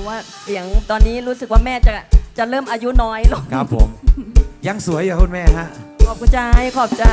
ราะว่าเสียงตอนนี้รู้สึกว่าแม่จะจะเริ่มอายุน้อยลงครับผม ยังสวยอยู่คุณแม่ฮะ ขอบใจขอบใจ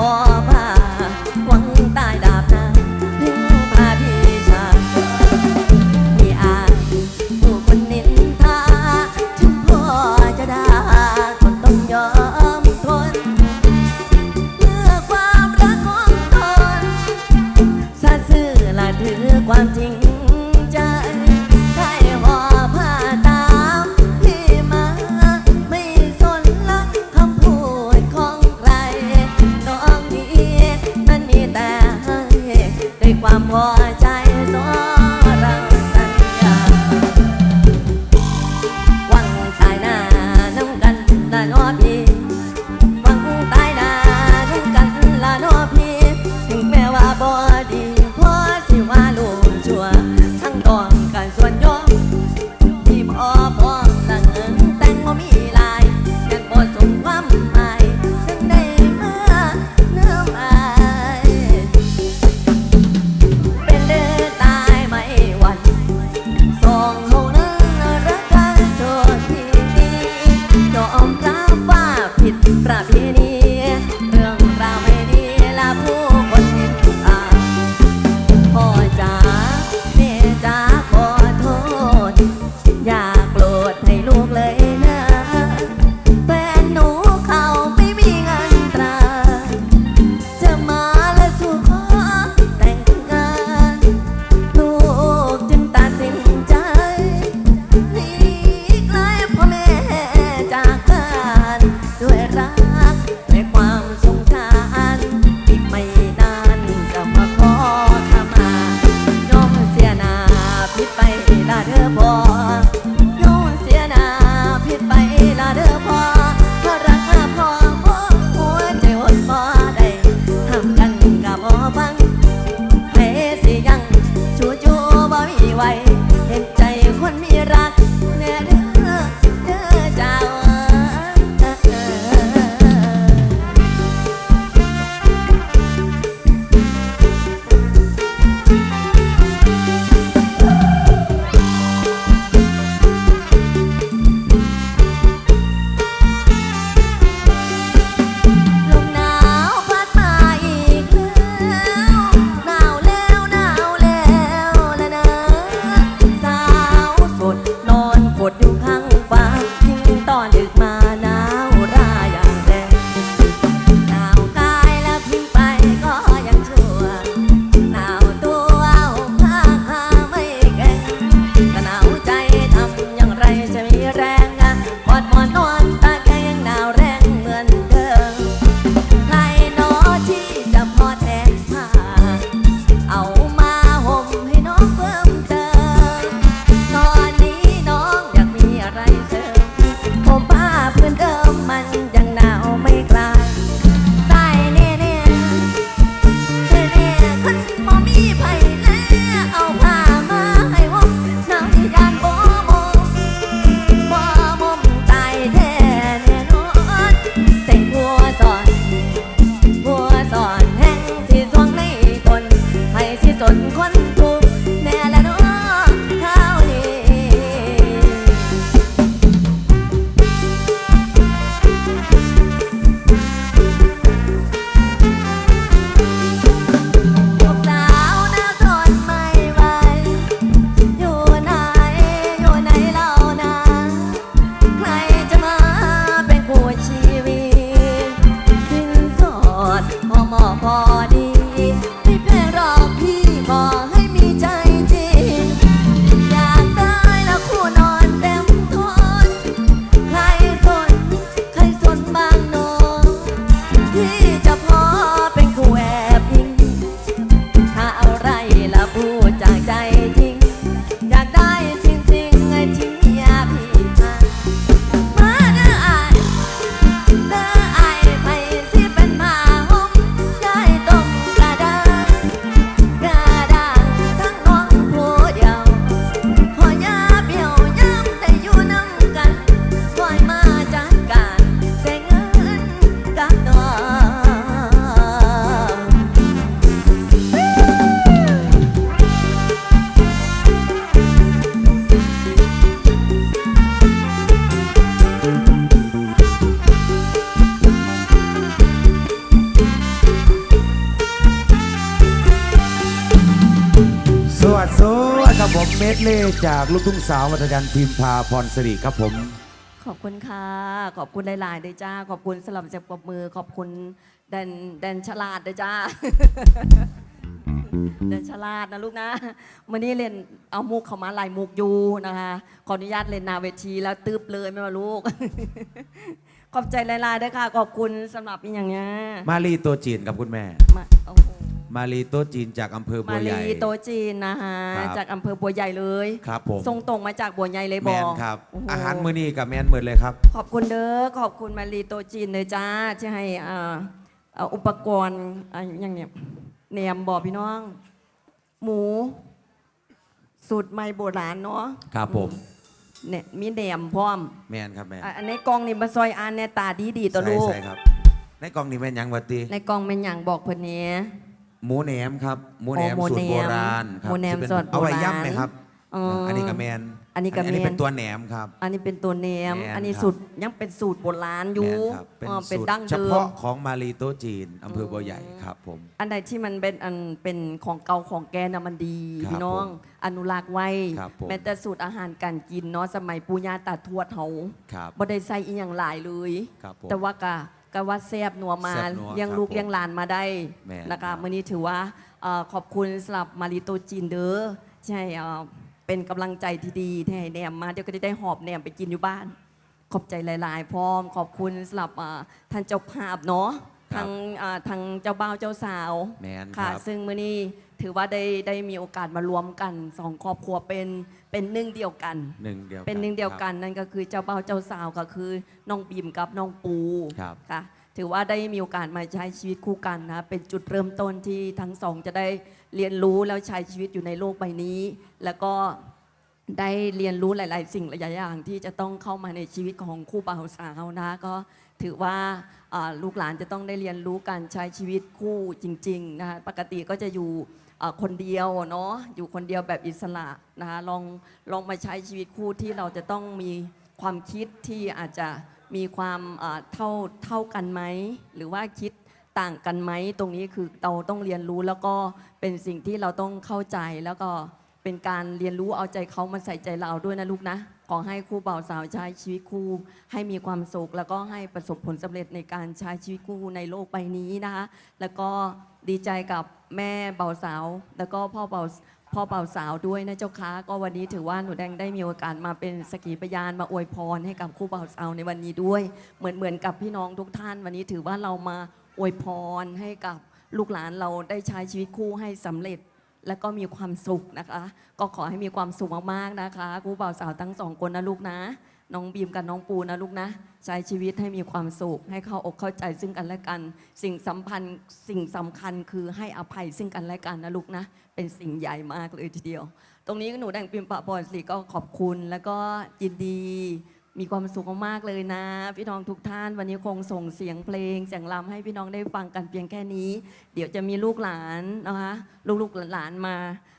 more. ดี สวัสดีครับผมเมดเล่จากลูกทุ่งสาววัฒนทีมพาพรสิริครับผม ขอบคุณค่ะ ขอบคุณหลายๆด้วยจ้า ขอบคุณสำหรับจากปรบมือ ขอบคุณแดนแดนฉลาดด้วยจ้า แดนฉลาดนะลูกนะวันนี้เล่นเอามุกเข้ามาลายมุกอยูนะคะ ขออนุญาตเล่นหนาเวทีแล้วตึบเลยไม่มาลูก ขอบใจหลายๆด้วยค่ะ ขอบคุณสำหรับอีกอย่างเนี้ยมาลีตัวจีนกับคุณแม่ มาโอ้โห มาลีตัวจีนจากอำเภอบัมาวใหลีญ่ โตะจีนนะคะครับจากอำเภอบัวใหญ่เลยครับผม ส่งตรงมาจากบัวใหญ่เลยแมบอนกครับ โโหอาหารมื้อนี้กับแมนเหมือนเลยครับ ขอบคุณเด้อขอบคุณมารีโตจีนเลยจ้าที่ให้อ่าเอาอุปกรณ์อ่าอย่างเนี้ยเนียมบอกพี่น้อง หมู สูตรใหม่โบราณเนาะครับผม เนี่ยมีแหนมพร้อมแมนครับแมนอะอันในกล่องนี่มาซอยอ่านเนี่ยตาดีดีๆตัวใส่ลูกใส่ครับ ในกล่องนี้แม่นหยังวัตีในกล่องเป็นอย่างบอกเพิ่นเนี้ย หมูแหนมครับหมูแหนมอ๋อหมูสูตรโบแหนมราณครับหมูแหนมที่เป็นสูตรโบราณเอาไว้ย่ำไหมครับอ๋ออัอันนี้ก็แมนอันนี้ก็อันนี้แม่นเป็นตัวแหนมครับ อันนี้เป็นตัวแหนมแหนมอันนี้ครับ สูตรยังเป็นสูตรโบราณอยู่แม่นครับเป็นอ๋อเป็นสูตรดั้งเฉเดิพาะมของมารีโตะจีนอำเภอบัวใหญ่ครับผม อันใดที่มันเป็นอันเป็นของเก่าของแกน่ะมันดีครับพี่น้องผมอนุรักษ์ไว้ครับผม แม้แต่สูตรอาหารการกินเนาะสมัยปู่ย่าตาทวดเฮาครับ บ่ได้ใส่อีหยังหลายเลย ครับผม แต่ว่าก็ ก็ว่าแซ่บนัวมาแซ่บนัวเลี้ยงครับลูกผมเลี้ยงหลานมาได้แม่นนะครัคะบมื้อนี้ถือว่าเอ่อขอบคุณสำหรับมาริโตจีนเด้อใช่เอ่อเป็นกำลังใจที่ดีที่ให้แหนมมาเดี๋ยวก็จะได้หอบแหนมไปกินอยู่บ้าน ขอบใจหลาย ๆ พร้อม ขอบคุณสำหรับอ่าท่านเจ้าภาพเนาะครับทางอ่าทางเจ้าบ่าวเจ้าสาวแมนคค่ะรับ ซึ่งมื้อนี้ ถือว่าได้ได้มีโอกาสมารวมกันสองครอบครัวเป็นเป็นหนึ่งเดียวกัน หนึ่งเดียวเป็นหนึ่งเดียวครับกันนั่นก็คือเจ้าบ่าวเจ้าสาวก็คือน้องบีมกับน้องปูครับค่ะถือว่าได้มีโอกาสมาใช้ชีวิตคู่กันนะเป็นจุดเริ่มต้นที่ทั้งสองจะได้เรียนรู้แล้วใช้ชีวิตอยู่ในโลกใบนี้ แล้วก็ได้เรียนรู้หลาย ๆ สิ่งหลายๆอย่างที่จะต้องเข้ามาในชีวิตของคู่บ่าวสาวนะก็ถือว่าอ่าลูกหลานจะต้องได้เรียนรู้การใช้ชีวิตคู่จริง ๆ นะคะปกติก็จะอยู่เอ่อ คนเดียวเนาะอยู่คนเดียวแบบอิสระนะคะลองลองมาใช้ชีวิตคู่ที่เราจะต้องมีความคิดที่อาจจะมีความเท่าเท่ากันไหมหรือว่าคิดต่างกันไหมตรงนี้คือเราต้องเรียนรู้แล้วก็เป็นสิ่งที่เราต้องเข้าใจแล้วก็เป็นการเรียนรู้เอาใจเขามาใส่ใจเราด้วยนะลูกนะ ขอให้คู่บ่าวสาวใช้ชีวิตคู่ ให้มีความสุข แล้วก็ให้ประสบผลสำเร็จในการใช้ชีวิตคู่ในโลกใบนี้นะคะแล้วก็ดีใจกับแม่เบาสาว แล้วก็พ่อเบาพ่อเบาสาวด้วยนะเจ้าคะก็วันนี้ถือว่าหนูแดงได้มีโอกาสมาเป็นสกีพยานมาอวยพรให้กับคู่เบาสาวในวันนี้ด้วย เหมือนเหมือนกับพี่น้องทุกท่าน วันนี้ถือว่าเรามาอวยพรให้กับลูกหลานเราได้ใช้ชีวิตคู่ให้สำเร็จ และก็มีความสุขนะคะ ก็ขอให้มีความสุขมากๆนะคะคู่บ่าวสาวทั้งสองคนนะลูกนะ น้องบีมกับน้องปูนะลูกนะ ใช้ชีวิตให้มีความสุข ให้เข้าอกเข้าใจซึ่งกันและกัน สิ่งสัมพันธ์สิ่งสำคัญคือให้อภัยซึ่งกันและกันนะลูกนะ เป็นสิ่งใหญ่มากเลยทีเดียว ตรงนี้หนูแดงปิมปะบอลสิก็ขอบคุณแล้วก็ยินดี มีความสุขมากๆเลยนะ พี่น้องทุกท่าน วันนี้คงส่งเสียงเพลงเสียงรำให้พี่น้องได้ฟังกันเพียงแค่นี้ เดี๋ยวจะมีลูกหลานนะคะลูกๆหลานมา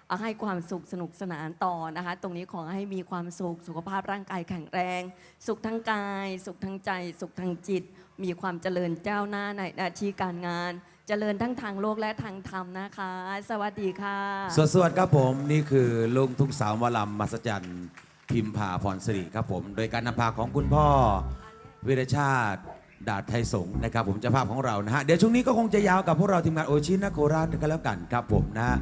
เอาให้ความสุขสนุกสนานต่อนะคะ ตรงนี้ขอให้มีความสุขสุขภาพร่างกายแข็งแรง สุขทั้งกาย สุขทั้งใจ สุขทั้งจิต มีความเจริญเจ้าหน้าในหน้าที่การงาน เจริญทั้งทางโลกและทางธรรมนะคะ สวัสดีค่ะ สวัสดๆครับผมนี่คือลุงทุกสาวหมอลำมัศจรรย์ พิมพาพรสิริครับผม โดยการนำพาของคุณพ่อวิรชาติดาดไทยสงฆ์นะครับ ผมเจ้าภาพของเรานะฮะ เดี๋ยวช่วงนี้ก็คงจะยาวกับพวกเราทีมงานโอชินะโคราชกันแล้วกันครับผมนะฮะ